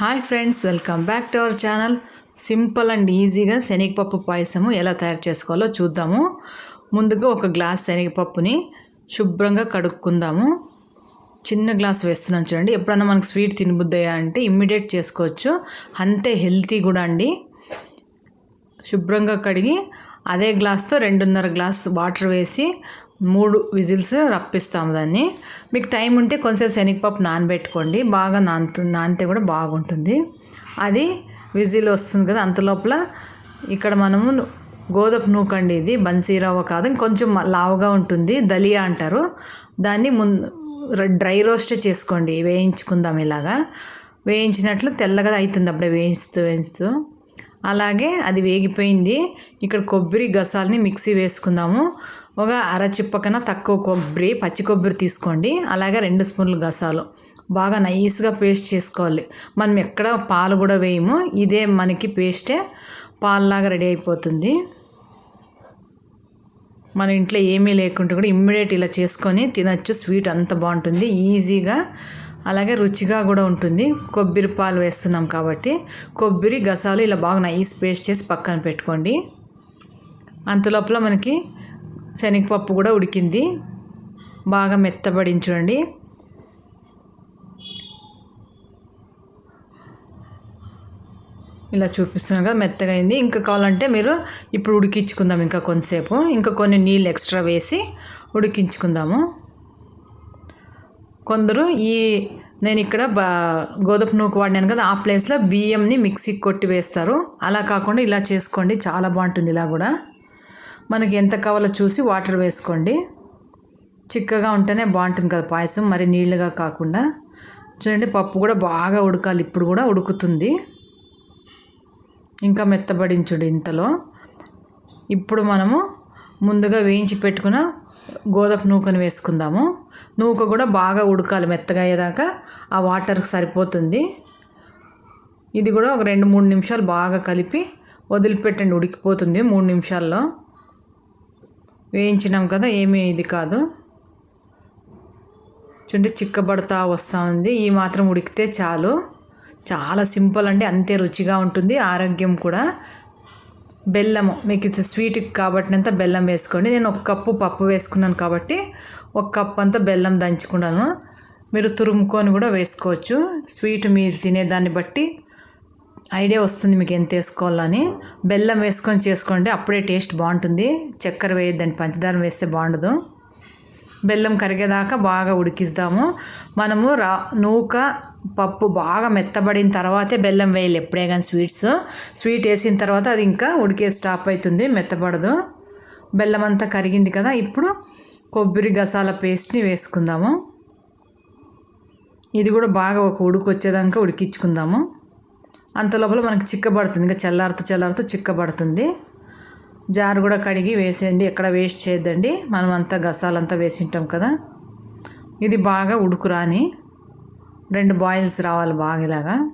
Hi friends welcome back to our channel. Simple and ఈజీగా శనగపప్పు పాయసము ఎలా తయారు చేసుకోవాలో చూద్దాము. ముందుగా ఒక గ్లాస్ శనగపప్పుని శుభ్రంగా కడుక్కుందాము. చిన్న గ్లాస్ వేస్తున్నాను చూడండి. ఎప్పుడన్నా మనకు స్వీట్ తినబుద్దయా అంటే ఇమ్మీడియట్ చేసుకోవచ్చు. అంతే హెల్తీ కూడా అండి. శుభ్రంగా కడిగి అదే గ్లాస్తో రెండున్నర గ్లాస్ వాటర్ వేసి మూడు విజిల్స్ రప్పిస్తాము దాన్ని. మీకు టైం ఉంటే కొంచెంసేపు శనగపప్పు నానబెట్టుకోండి. బాగా నానుతు నానితే కూడా బాగుంటుంది. అది విజిల్ వస్తుంది కదా అంత లోపల ఇక్కడ మనము గోధుమ నూకండి ఇది బన్సీ రవ్వ కాదు కొంచెం లావుగా ఉంటుంది దలియా అంటారు. దాన్ని ముందు డ్రై రోస్ట్ చేసుకోండి. వేయించుకుందాం ఇలాగా. వేయించినట్లు తెల్లగా అవుతుంది అప్పుడే వేయిస్తూ వేయిస్తూ అలాగే అది వేగిపోయింది. ఇక్కడ కొబ్బరి గసాలని మిక్సీ వేసుకుందాము. ఒక అర చిప్పకన తక్కువ కొబ్బరి పచ్చి కొబ్బరి తీసుకోండి. అలాగే రెండు స్పూన్లు గసాలు. బాగా నైస్గా పేస్ట్ చేసుకోవాలి. మనం ఎక్కడ పాలు కూడా వేయము. ఇదే మనకి పేస్టే. పాలులాగా రెడీ అయిపోతుంది. మన ఇంట్లో ఏమీ లేకుంటే కూడా ఇమ్మీడియట్ ఇలా చేసుకొని తినచ్చు. స్వీట్ అంత బాగుంటుంది. ఈజీగా అలాగే రుచిగా కూడా ఉంటుంది. కొబ్బరి పాలు వేస్తున్నాం కాబట్టి కొబ్బరి గసాలు ఇలా బాగా నైస్ పేస్ట్ చేసి పక్కన పెట్టుకోండి. అంతలోపల మనకి శనగపప్పు కూడా ఉడికింది. బాగా మెత్తబడించండి ఇలా చూపిస్తున్నాను కదా మెత్తగా అయింది. ఇంకా కావాలంటే మీరు ఇప్పుడు ఉడికించుకుందాం ఇంకా కొంతసేపు. ఇంకా కొన్ని నీళ్ళు ఎక్స్ట్రా వేసి ఉడికించుకుందాము. కొందరు ఈ నేను ఇక్కడ బా గోధుమ నూకు వాడినాను కదా ఆ ప్లేస్లో బియ్యంని మిక్సీకి కొట్టి వేస్తారు. అలా కాకుండా ఇలా చేసుకోండి చాలా బాగుంటుంది ఇలా కూడా. మనకి ఎంత కావాలో చూసి వాటర్ వేసుకోండి. చిక్కగా ఉంటేనే బాగుంటుంది కదా పాయసం మరి నీళ్ళుగా కాకుండా. చూడండి పప్పు కూడా బాగా ఉడకాలి ఇప్పుడు కూడా ఉడుకుతుంది. ఇంకా మెత్తబడించుడు ఇంతలో. ఇప్పుడు మనము ముందుగా వేయించి పెట్టుకున్న గోధుమ నూకను వేసుకుందాము. నూక కూడా బాగా ఉడకాలి మెత్తగా అయ్యేదాకా ఆ వాటర్కి సరిపోతుంది. ఇది కూడా ఒక రెండు మూడు నిమిషాలు బాగా కలిపి వదిలిపెట్టండి ఉడికిపోతుంది మూడు నిమిషాల్లో. వేయించినాం కదా ఏమీ ఇది కాదు. చూడండి చిక్కబడతా వస్తూ ఉంది. ఈ మాత్రం ఉడికితే చాలు. చాలా సింపుల్ అండి అంతే రుచిగా ఉంటుంది ఆరోగ్యం కూడా. బెల్లము మీకు ఇది స్వీట్ కాబట్టినంత బెల్లం వేసుకోండి. నేను ఒక కప్పు పప్పు వేసుకున్నాను కాబట్టి ఒక కప్ అంతా బెల్లం దంచుకున్నాను. మీరు తురుముకొని కూడా వేసుకోవచ్చు. స్వీట్ మీరు తినేదాన్ని బట్టి ఐడియా వస్తుంది మీకు ఎంత వేసుకోవాలని. బెల్లం వేసుకొని చేసుకోండి అప్పుడే టేస్ట్ బాగుంటుంది. చక్కెర వేయద్దండి పంచదార వేస్తే బాగుండదు. బెల్లం కరిగేదాకా బాగా ఉడికిస్తాము. మనము రా నూక పప్పు బాగా మెత్తబడిన తర్వాతే బెల్లం వేయాలి ఎప్పుడే కానీ స్వీట్స్. స్వీట్ వేసిన తర్వాత అది ఇంకా ఉడికే స్టాప్ అవుతుంది మెత్తబడదు. బెల్లం అంతా కరిగింది కదా ఇప్పుడు కొబ్బరి గసాల పేస్ట్ని వేసుకుందాము. ఇది కూడా బాగా ఒక ఉడుకు వచ్చేదాకా ఉడికించుకుందాము. అంత లోపల మనకి చిక్కబడుతుంది. ఇంకా చల్లారుతూ చల్లారుతూ చిక్కబడుతుంది. జారు కూడా కడిగి వేసేయండి. ఎక్కడ వేస్ట్ చేయొద్దండి. మనం అంతా గసాలంతా వేసి ఉంటాం కదా. ఇది బాగా ఉడుకురాని రెండు బాయిల్స్ రావాలి బాగా ఇలాగా.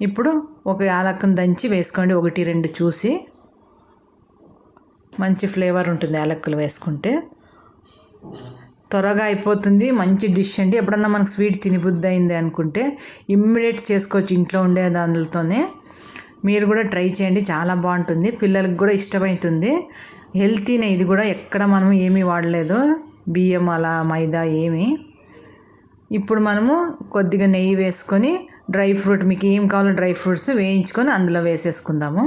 ఇప్పుడు ఒక యాలకం దంచి వేసుకోండి. ఒకటి రెండు చూసి మంచి ఫ్లేవర్ ఉంటుంది యాలక్కులు వేసుకుంటే. త్వరగా అయిపోతుంది మంచి డిష్ అండి. ఎప్పుడన్నా మనకు స్వీట్ తినిబుద్ధి అయింది అనుకుంటే ఇమ్మీడియట్ చేసుకోవచ్చు ఇంట్లో ఉండే దానితోనే మీరు కూడా ట్రై చేయండి చాలా బాగుంటుంది. పిల్లలకు కూడా ఇష్టమవుతుంది హెల్తీనే ఇది కూడా ఎక్కడ మనం ఏమీ వాడలేదు. బియ్యం అలా మైదా ఏమి. ఇప్పుడు మనము కొద్దిగా నెయ్యి వేసుకొని డ్రై ఫ్రూట్ మీకు ఏం కావాలో డ్రై ఫ్రూట్స్ వేయించుకొని అందులో వేసేసుకుందాము.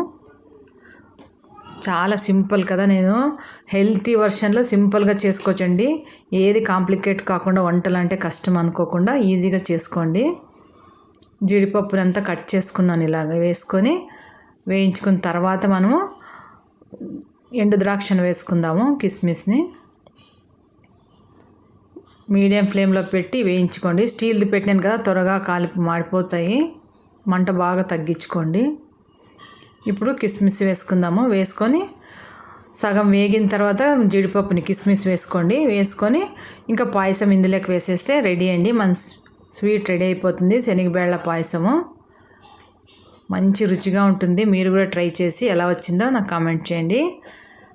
చాలా సింపుల్ కదా నేను. హెల్తీ వర్షన్లో సింపుల్గా చేసుకోవచ్చండి. ఏది కాంప్లికేట్ కాకుండా వంటలు అంటే కష్టం అనుకోకుండా ఈజీగా చేసుకోండి. జీడిపప్పునంతా కట్ చేసుకున్నాను ఇలాగ వేసుకొని వేయించుకున్న తర్వాత మనము ఎండు ద్రాక్షను వేసుకుందాము కిస్మిస్ని. మీడియం ఫ్లేమ్లో పెట్టి వేయించుకోండి. స్టీల్ది పెట్టినాను కదా త్వరగా కాలి మాడిపోతాయి. మంట బాగా తగ్గించుకోండి. ఇప్పుడు కిస్మిస్ వేసుకుందాము. వేసుకొని సగం వేగిన తర్వాత జీడిపప్పుని కిస్మిస్ వేసుకోండి. వేసుకొని ఇంకా పాయసం ఇందులోకి వేసేస్తే రెడీ అండి. మన స్వీట్ రెడీ అయిపోతుంది. శనగబేళ్ళ పాయసము. మంచి రుచిగా ఉంటుంది. మీరు కూడా ట్రై చేసి ఎలా వచ్చిందో నాకు కామెంట్ చేయండి.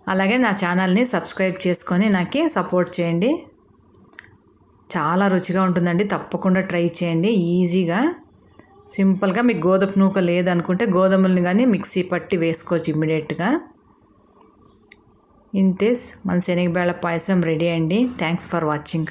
అలాగే నా ఛానల్ని సబ్స్క్రైబ్ చేసుకొని నాకు సపోర్ట్ చేయండి. చాలా రుచిగా ఉంటుందండి. తప్పకుండా ట్రై చేయండి. ఈజీగా. సింపుల్గా మీకు గోధుమ నూక లేదనుకుంటే గోధుమల్ని కానీ మిక్సీ పట్టి వేసుకోవచ్చు ఇమ్మీడియట్గా. ఇంతేస్ మన శనగబేళ పాయసం రెడీ అండి. Thanks for watching.